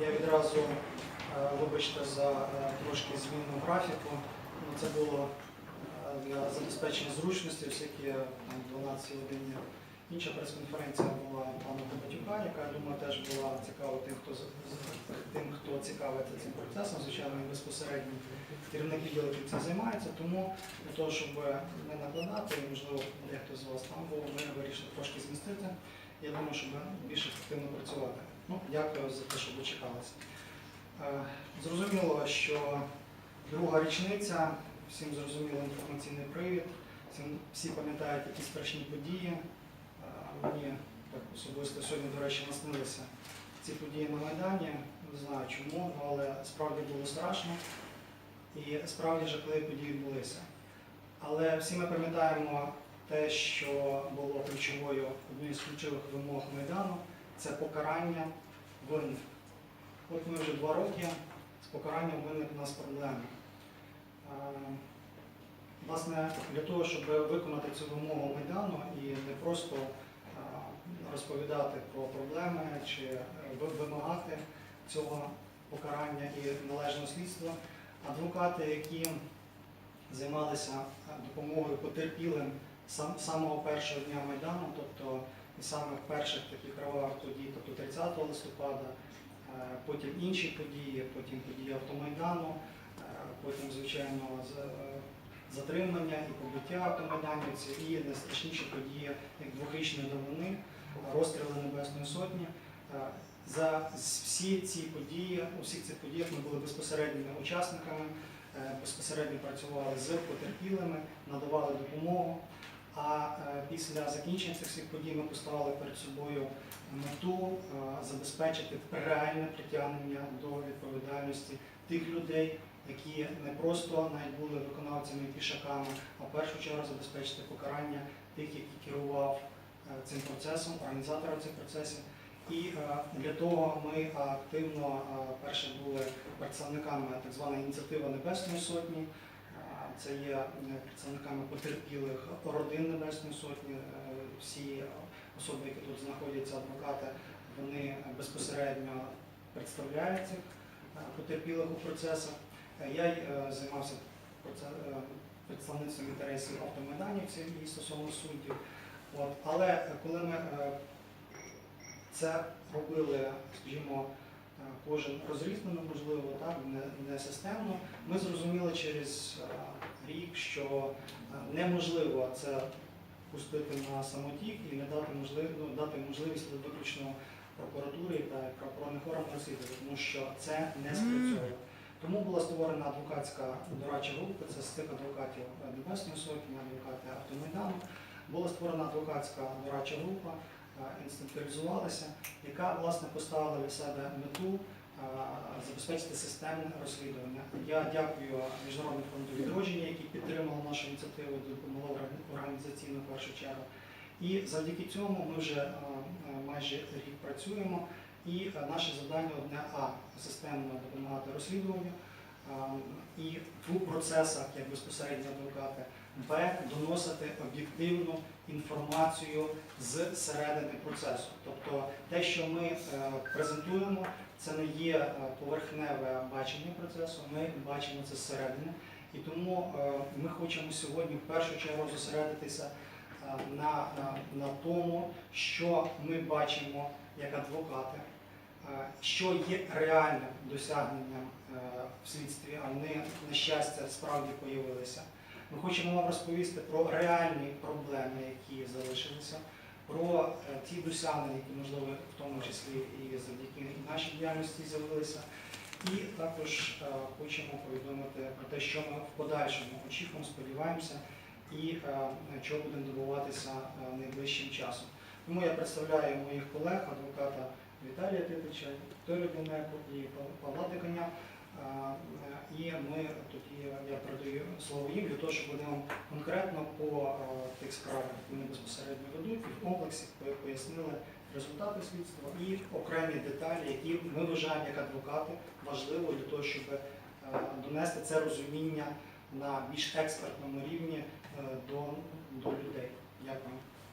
Я відразу, е, вибачте, за е, трошки зміну графіку. Ну, Це було е, для забезпечення зручності, оскільки е, там 12 годині інша прес-конференція була пана Копатюка, яка, я думаю, теж була цікава тим, хто тим, хто цікавиться цим процесом, звичайно, і безпосередньо керівник відділу, цим займається. Тому для того, щоб не накладати, і, можливо, дехто з вас там був, ми вирішили трошки змістити. Я думаю, щоб більш ефективно працювати. Ну, дякую за те, що дочекалися. Е, Зрозуміло, що друга річниця, всім зрозуміло інформаційний привід, всі пам'ятають які страшні події. Е, Мені так особисто сьогодні, до речі, наснилися ці події на Майдані. Не знаю чому, але справді було страшно і справді жахливі події відбулися. Але всі ми пам'ятаємо те, що було ключовою однією з ключових вимог Майдану, це покарання винних. От ми вже два роки з покаранням винних у нас проблеми. Власне, для того, щоб виконати цю вимогу Майдану і не просто розповідати про проблеми чи е, вимагати цього покарання і належного слідства, адвокати, які займалися е, допомогою потерпілим сам, самого першого дня Майдану, тобто і самих перших таких кровавих подій, тобто 30 листопада, е, потім інші події, потім події автомайдану, е, потім, звичайно, е, затримання і побиття автомайданівців, і найстрашніші події, як двохрічні давини, розстріли Небесної Сотні. За всі ці події, у всіх цих подіях ми були безпосередніми учасниками, безпосередньо працювали з потерпілими, надавали допомогу. А е, після закінчення цих всіх подій ми поставили перед собою мету е, забезпечити реальне притягнення до відповідальності тих людей, які не просто навіть були виконавцями і пішаками, а в першу чергу забезпечити покарання тих, які керував е, цим процесом, організатором цих процесів. І для того ми активно перше були представниками так званої ініціативи Небесної Сотні. Це є е, представниками потерпілих родин Небесної Сотні. Е, Всі особи, які тут знаходяться, адвокати, вони безпосередньо представляють цих е, потерпілих у процесах. Я займався представництвом інтересів автомайданівців і стосовно суддів. От. Але коли ми це робили, скажімо, кожен розрізнено, можливо, так, не, не системно, ми зрозуміли через е, рік, що е, неможливо це пустити на самотік і не дати можливість, ну, дати можливість виключно прокуратурі та правоохоронних органів розслідувати, тому що це не спрацьовує. Тому була створена адвокатська дорадча група, це з тих адвокатів Небесної Сотні, адвокати Автомайдану. Була створена адвокатська дорадча група, інституалізувалася, яка власне поставила для себе мету е, забезпечити системне розслідування. Я дякую Міжнародному фонду відродження, який підтримав нашу ініціативу, допомогла організаційно в першу чергу. І завдяки цьому ми вже е, е, майже рік працюємо. І е, наше завдання одне А системно допомагати розслідуванню е, і в процесах, як безпосередньо адвокати, Б доносити об'єктивну інформацію з середини процесу. Тобто те, що ми е, презентуємо, це не є е, поверхневе бачення процесу, ми бачимо це зсередини. І тому е, ми хочемо сьогодні в першу чергу зосередитися на, на, тому, що ми бачимо як адвокати, що є реальним досягненням в слідстві, а вони, на щастя, справді появилися. Ми хочемо вам розповісти про реальні проблеми, які залишилися, про е, ті досягнення, які, можливо, в тому числі і завдяки нашій діяльності з'явилися. І також е, хочемо повідомити про те, що ми в подальшому очікуємо, сподіваємося, і е, чого будемо добуватися найближчим часом. Тому я представляю моїх колег, адвоката Віталія Титича, Вікторію Бунеку і Павла Диканя. І ми тоді я передаю слово їм для того, щоб вони вам конкретно по тих справах, які вони безпосередньо ведуть, і в комплексі пояснили результати слідства і окремі деталі, які ми вважаємо як адвокати важливо для того, щоб донести це розуміння на більш експертному рівні е, до, до людей. Дякую.